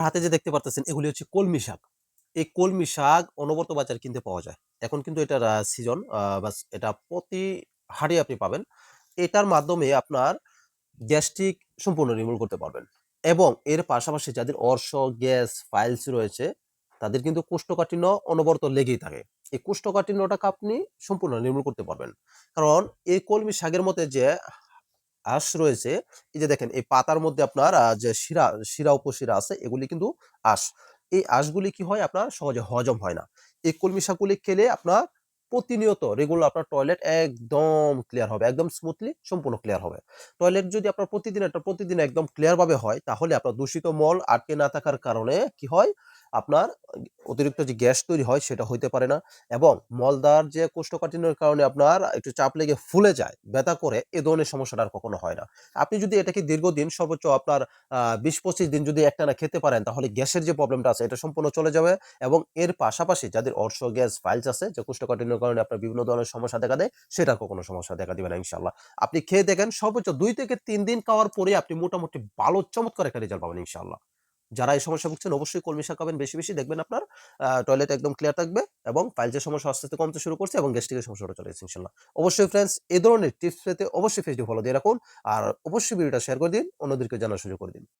হাতে যে দেখতে পারতেছেন এগুলি হচ্ছে কলমি শাক। এই কলমি শাক অনবরত বাজারে কিনতে পাওয়া যায়। এখন কিন্তু এটার সিজন বাস এটা প্রতি হাটে আপনি পাবেন। এটার মাধ্যমে আপনার গ্যাস্ট্রিক সম্পূর্ণ নির্মূল করতে পারবেন। এবং এর পাশাপাশি যাদের অর্শ, গ্যাস, ফাইলস রয়েছে তাদের কিন্তু কোষ্ঠকাঠিন্য অনবরত লেগেই থাকে। এই কোষ্ঠকাঠিন্যটাকে আপনি সম্পূর্ণ নির্মূল করতে পারবেন। কারণ এই কলমি শাকের মধ্যে যে আঁশ রয়েছে, এই যে দেখেন এই পাতার মধ্যে আপনার যে শিরা, শিরা উপশিরা আছে এগুলি কিন্তু আঁশ। এই আঁশগুলি কি হয় আপনার সহজে হজম হয় না। এই কলমি শাকগুলি খেলে আপনার প্রতিনিয়ত রেগুলার আপনার টয়লেট একদম ক্লিয়ার হবে। একদম স্মুথলি সম্পূর্ণ ক্লিয়ার হবে। টয়লেট যদি আপনার প্রতিদিন একটা প্রতিদিন একদম ক্লিয়ারভাবে হয় তাহলে আপনার দূষিত মল আটকে না থাকার কারণে কি হয়? আপনার অতিরিক্ত যে গ্যাস তৈরি হয় সেটা হইতে পারে না এবং মলদার যে কোষ্ঠকাঠিন্যের কারণে আপনার একটু চাপ লেগে ফুলে যায়, ব্যথা করে এ ধরনের সমস্যাটা আর কখনো হয় না। আপনি যদি এটাকে দীর্ঘদিন সর্বোচ্চ আপনার বিশ ২০-২৫ দিন যদি একটানা খেতে পারেন তাহলে গ্যাসের যে প্রবলেমটা আছে এটা সম্পূর্ণ চলে যাবে এবং এর পাশাপাশি যাদের অর্শ, গ্যাস, ফাইলস আছে যে কোষ্ঠকাঠিন্যের কারণে আপনার বিভিন্ন ধরনের সমস্যা দেখা দেয় সেটার কখনো সমস্যা দেখা দিবে না ইনশাল্লাহ আপনি খেয়ে দেখেন সর্বোচ্চ দুই থেকে তিন দিন খাওয়ার পরে আপনি মোটামুটি ভালো চমৎকার একটা রেজাল্ট পাবেন ইনশাআল্লাহ। যারা এই সমস্যা ভুগছেন অবশ্যই কলমি শাক খাবেন বেশি, বেশি দেখবেন আপনার টয়লেট একদম ক্লিয়ার থাকবে এবং পাইলসের সমস্যা আস্তে, আস্তে কমতে শুরু করছে এবং গ্যাস্ট্রিকের সমস্যাটা চলে গেছে ইনশাল্লাহ অবশ্যই ফ্রেন্ডস এ ধরনের টিপস পেতে অবশ্যই ফেসবুক ফলো দিয়ে রাখুন। আর অবশ্যই ভিডিওটা শেয়ার করে দিন, অন্যদেরকে জানার সুযোগ করে দিন।